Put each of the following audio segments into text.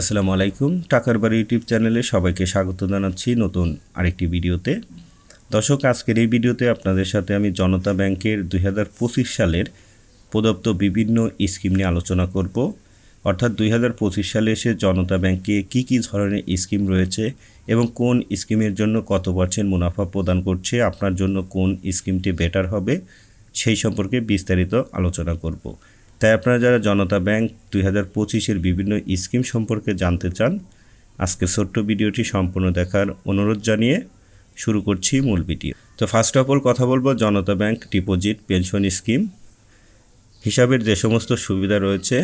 আসসালামু আলাইকুম, টাকার বাড়ি ইউটিউব চ্যানেলে সবাইকে স্বাগত জানাচ্ছি নতুন আরেকটি ভিডিওতে। দর্শক, আজকের এই ভিডিওতে আপনাদের সাথে আমি জনতা ব্যাংকের দুই হাজার পঁচিশ সালের প্রদত্ত বিভিন্ন স্কিম নিয়ে আলোচনা করব। অর্থাৎ দুই হাজার পঁচিশ সালে এসে জনতা ব্যাংকে কি কি ধরনের স্কিম রয়েছে এবং কোন স্কিমের জন্য কত পার্সেন্ট মুনাফা প্রদান করছে, আপনার জন্য কোন স্কিমটি বেটার হবে, সেই সম্পর্কে বিস্তারিত আলোচনা করব। তাই আপনারা যারা জনতা ব্যাংক দুই হাজার পঁচিশের বিভিন্ন স্কিম সম্পর্কে জানতে চান আজকে ছোট্ট ভিডিওটি সম্পূর্ণ দেখার অনুরোধ জানিয়ে শুরু করছি মূল ভিডিও। তো ফার্স্ট অফ অল কথা বলব, Janata bank deposit pension scheme. হিসাবের যে সমস্ত সুবিধা রয়েছে,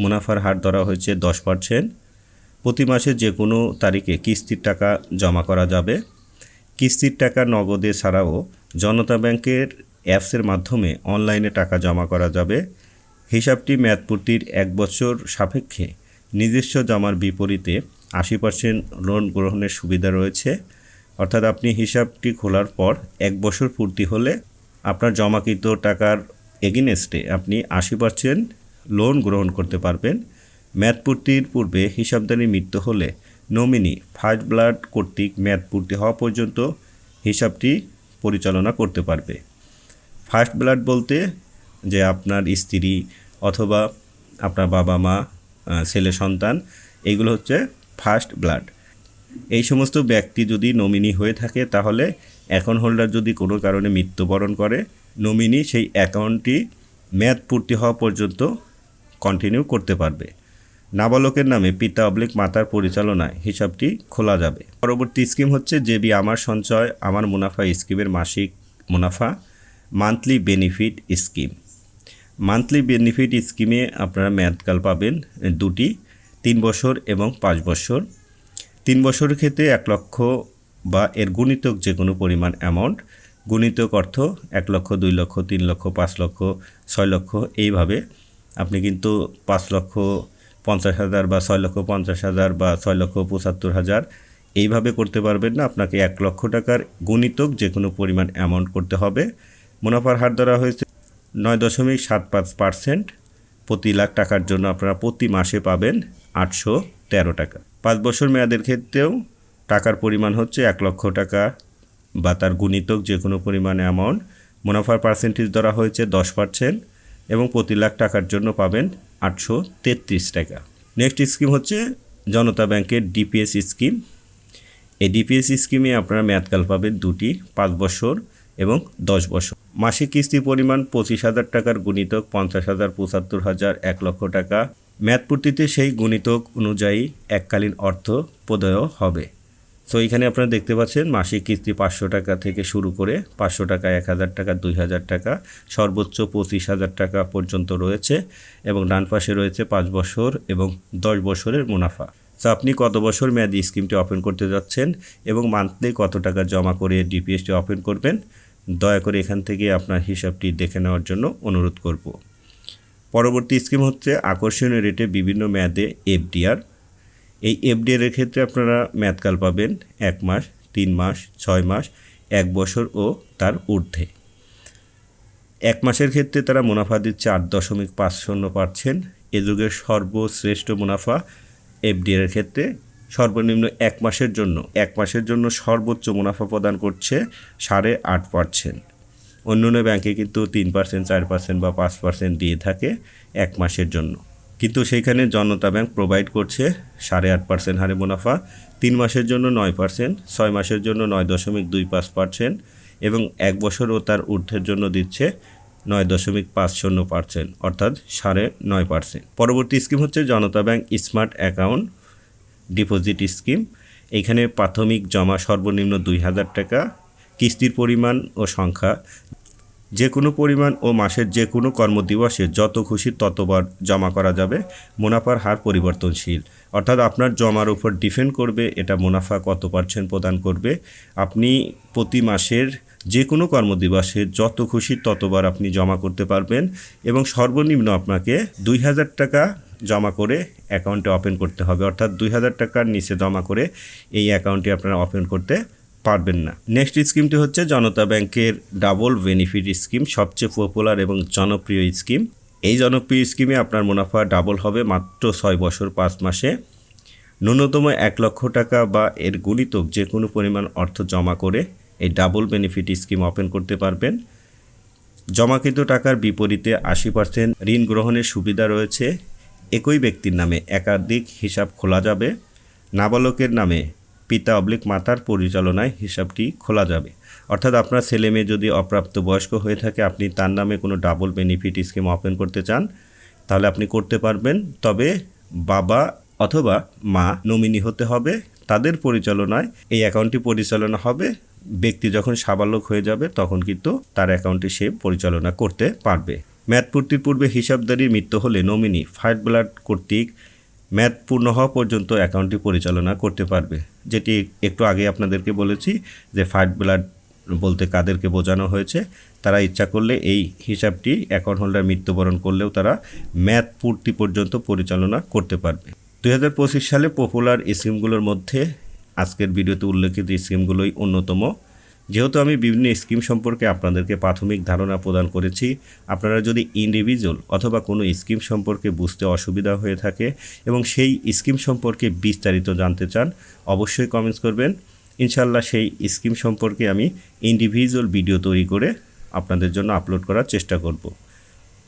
মুনাফার হার ধরা হয়েছে দশ পার্সেন্ট প্রতি মাসে যে কোনো তারিখে কিস্তির টাকা জমা করা যাবে। কিস্তির টাকা নগদে ছাড়াও জনতা ব্যাংকের অ্যাপসের মাধ্যমে অনলাইনে টাকা জমা করা যাবে। হিসাবটি মেয়াদপূর্তির এক বছর সাপেক্ষে নিজস্ব জমার বিপরীতে আশি পার্সেন্ট লোন গ্রহণের সুবিধা রয়েছে। অর্থাৎ আপনি হিসাবটি খোলার পর এক বছর পূর্তি হলে আপনার জমাকৃত টাকার এগেনস্টে আপনি আশি পার্সেন্ট লোন গ্রহণ করতে পারবেন। মেয়াদপূর্তির পূর্বে হিসাবদারির মৃত্যু হলে নমিনি ফার্স্ট ব্লাড কর্তৃক মেয়াদপূর্তি হওয়া পর্যন্ত হিসাবটি পরিচালনা করতে পারবে। ফার্স্ট ব্লাড বলতে যে আপনার স্ত্রী অথবা আপনার বাবা মা ছেলে, সন্তান এইগুলো হচ্ছে ফার্স্ট ব্লাড এই সমস্ত ব্যক্তি যদি নমিনি হয়ে থাকে, তাহলে অ্যাকাউন্ট হোল্ডার যদি কোনো কারণে মৃত্যুবরণ করে, নমিনি সেই অ্যাকাউন্টটি মেয়াদ পূর্তি হওয়া পর্যন্ত কন্টিনিউ করতে পারবে। নাবালকের নামে পিতা অবলিক মাতার পরিচালনায় হিসাবটি খোলা যাবে। পরবর্তী স্কিম হচ্ছে জেবি আমার সঞ্চয়, আমার মুনাফা স্কিমের মাসিক মুনাফা monthly benefit scheme monthly benefit স্কিমে আপনারা মেয়াদকাল পাবেন দুটি, তিন বছর এবং পাঁচ বছর। তিন বছরের ক্ষেত্রে এক লক্ষ বা এর গুণিতক যে কোনো পরিমাণ অ্যামাউন্ট গুণিতক অর্থ এক লক্ষ, দুই লক্ষ, তিন লক্ষ, পাঁচ লক্ষ, ছয় লক্ষ, এইভাবে আপনি কিন্তু পাঁচ লক্ষ পঞ্চাশ হাজার বা ছয় লক্ষ পঞ্চাশ হাজার বা ছয় লক্ষ পঁচাত্তর হাজার এইভাবে করতে পারবেন না। আপনাকে এক লক্ষ টাকার গুণিতক যে কোনো পরিমাণ অ্যামাউন্ট করতে হবে। মুনাফার হার ধরা হয়েছে নয় দশমিক সাত পাঁচ পার্সেন্ট প্রতি লাখ টাকার জন্য আপনারা প্রতি মাসে পাবেন আটশো তেরো টাকা। পাঁচ বছর মেয়াদের ক্ষেত্রেও টাকার পরিমাণ হচ্ছে এক লক্ষ টাকা বা তার গুণিতক যে কোনো পরিমাণে অ্যামাউন্ট মুনাফার পার্সেন্টেজ ধরা হয়েছে দশ পার্সেন্ট এবং প্রতি লাখ টাকার জন্য পাবেন আটশো তেত্রিশ টাকা। নেক্সট স্কিম হচ্ছে জনতা ব্যাংকের ডিপিএস স্কিম এই ডিপিএস স্কিমে আপনারা মেয়াদকাল পাবেন দুটি, পাঁচ বছর এবং দশ বছর। মাসিক কিস্তি পরিমাণ পঁচিশ হাজার টাকার গুণিতক পঞ্চাশ হাজার পঁচাত্তর হাজার এক লক্ষ টাকা। মেয়াদপূর্তিতে সেই গুণিতক অনুযায়ী এককালীন অর্থ প্রদেয় হবে। সো এখানে আপনারা দেখতে পাচ্ছেন, মাসিক কিস্তি পাঁচশো টাকা থেকে শুরু করে পাঁচশো টাকা, এক হাজার টাকা, দুই হাজার টাকা, সর্বোচ্চ পঁচিশ হাজার টাকা পর্যন্ত রয়েছে এবং ডান পাশে রয়েছে পাঁচ বছর এবং দশ বছরের মুনাফা। তো আপনি কত বছর মেয়াদি স্কিমটি ওপেন করতে যাচ্ছেন এবং মান্থলি কত টাকা জমা করে ডিপিএসটি ওপেন করবেন? দয়া করে এখান থেকে আপনার হিসাবটি দেখে নেওয়ার জন্য অনুরোধ করব। পরবর্তী স্কিম হচ্ছে আকর্ষণীয় রেটে বিভিন্ন মেয়াদে এফডিআর এই এফডিআর এর ক্ষেত্রে আপনারা মেয়াদকাল পাবেন এক মাস, তিন মাস, ছয় মাস, এক বছর ও তার ঊর্ধ্বে। এক মাসের ক্ষেত্রে তারা মুনাফা দিচ্ছে আট দশমিক পাঁচ শূন্য পার্সেন্ট। এ যুগের সর্বশ্রেষ্ঠ মুনাফা এফডিআর এর ক্ষেত্রে সর্বনিম্ন এক মাসের জন্য। এক মাসের জন্য সর্বোচ্চ মুনাফা প্রদান করছে সাড়ে আট পার্সেন্ট। অন্যান্য ব্যাংকে কিন্তু তিন পার্সেন্ট, চার পার্সেন্ট বা পাঁচ পার্সেন্ট দিয়ে থাকে এক মাসের জন্য। কিন্তু সেইখানে জনতা ব্যাংক প্রোভাইড করছে সাড়ে আট পার্সেন্ট হারে মুনাফা, তিন মাসের জন্য নয় পার্সেন্ট, ছয় মাসের জন্য নয় দশমিক দুই পাঁচ পার্সেন্ট এবং এক বছর ও তার ঊর্ধ্বের জন্য দিচ্ছে নয় দশমিক পাঁচ শূন্য পার্সেন্ট, অর্থাৎ সাড়ে নয় পার্সেন্ট। পরবর্তী স্কিম হচ্ছে Janata bank smart account. Deposit scheme. এখানে প্রাথমিক জমা সর্বনিম্ন দুই হাজার টাকা, কিস্তির পরিমাণ ও সংখ্যা। যে কোনো পরিমাণ ও মাসের যে কোনো কর্মদিবসে যত খুশি ততবার জমা করা যাবে। মুনাফার হার পরিবর্তনশীল। অর্থাৎ আপনার জমার উপর ডিপেন্ড করবে এটা মুনাফা কত পার্সেন্ট প্রদান করবে। আপনি প্রতি মাসের যে কোনো কর্মদিবসে যত খুশি ততবার আপনি জমা করতে পারবেন এবং সর্বনিম্ন আপনাকে দুই হাজার টাকা জমা করে অ্যাকাউন্টে ওপেন করতে হবে। অর্থাৎ দুই হাজার টাকার নিচে জমা করে এই অ্যাকাউন্টটি আপনারা ওপেন করতে পারবেন না। নেক্সট স্কিমটি হচ্ছে জনতা ব্যাংকের ডাবল বেনিফিট স্কিম, সবচেয়ে পপুলার এবং জনপ্রিয় স্কিম। এই জনপ্রিয় স্কিমে আপনার মুনাফা ডাবল হবে মাত্র ছয় বছর পাঁচ মাসে। ন্যূনতম এক লক্ষ টাকা বা এর গুণিতক যে কোনো পরিমাণ অর্থ জমা করে এই ডাবল বেনিফিট স্কিম ওপেন করতে পারবেন। জমাকৃত টাকার বিপরীতে আশি পার্সেন্ট ঋণ গ্রহণের সুবিধা রয়েছে। একই ব্যক্তির নামে একাধিক হিসাব খোলা যাবে। নাবালকের নামে পিতা অবলিক মাতার পরিচালনায় হিসাবটি খোলা যাবে। অর্থাৎ আপনার ছেলে মেয়ে যদি অপ্রাপ্ত বয়স্ক হয়ে থাকে, আপনি তার নামে কোনো ডাবল বেনিফিট স্কিম ওপেন করতে চান, তাহলে আপনি করতে পারবেন। তবে বাবা অথবা মা নমিনি হতে হবে, তাদের পরিচালনায় এই অ্যাকাউন্টটি পরিচালনা হবে। ব্যক্তি যখন সাবালক হয়ে যাবে, তখন কিন্তু তার অ্যাকাউন্টটি সে পরিচালনা করতে পারবে। ম্যাথ পূর্তির পূর্বে হিসাবদারির মৃত্যু হলে নমিনি, ফায়ার ব্লাড কর্তৃক ম্যাথ পূর্ণ হওয়া পর্যন্ত অ্যাকাউন্টটি পরিচালনা করতে পারবে। যেটি একটু আগে আপনাদেরকে বলেছি যে ফায়ার ব্লাড বলতে কাদেরকে বোঝানো হয়েছে। তারা ইচ্ছা করলে এই হিসাবটি অ্যাকাউন্ট হোল্ডার মৃত্যুবরণ করলেও তারা ম্যাথ পূর্তি পর্যন্ত পরিচালনা করতে পারবে। দুই হাজার পঁচিশ সালে পপুলার স্কিমগুলোর মধ্যে আজকের ভিডিওতে উল্লেখিত স্কিমগুলোই অন্যতম। যেহেতু আমি বিভিন্ন স্কিম সম্পর্কে আপনাদেরকে প্রাথমিক ধারণা প্রদান করেছি, আপনারা যদি ইন্ডিভিজুয়াল অথবা কোনো স্কিম সম্পর্কে বুঝতে অসুবিধা হয়ে থাকে এবং সেই স্কিম সম্পর্কে বিস্তারিত জানতে চান, অবশ্যই কমেন্টস করবেন। ইনশাল্লাহ সেই স্কিম সম্পর্কে আমি ইন্ডিভিজুয়াল ভিডিও তৈরি করে আপনাদের জন্য আপলোড করার চেষ্টা করব।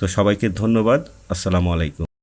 তো সবাইকে ধন্যবাদ। আসসালামু আলাইকুম।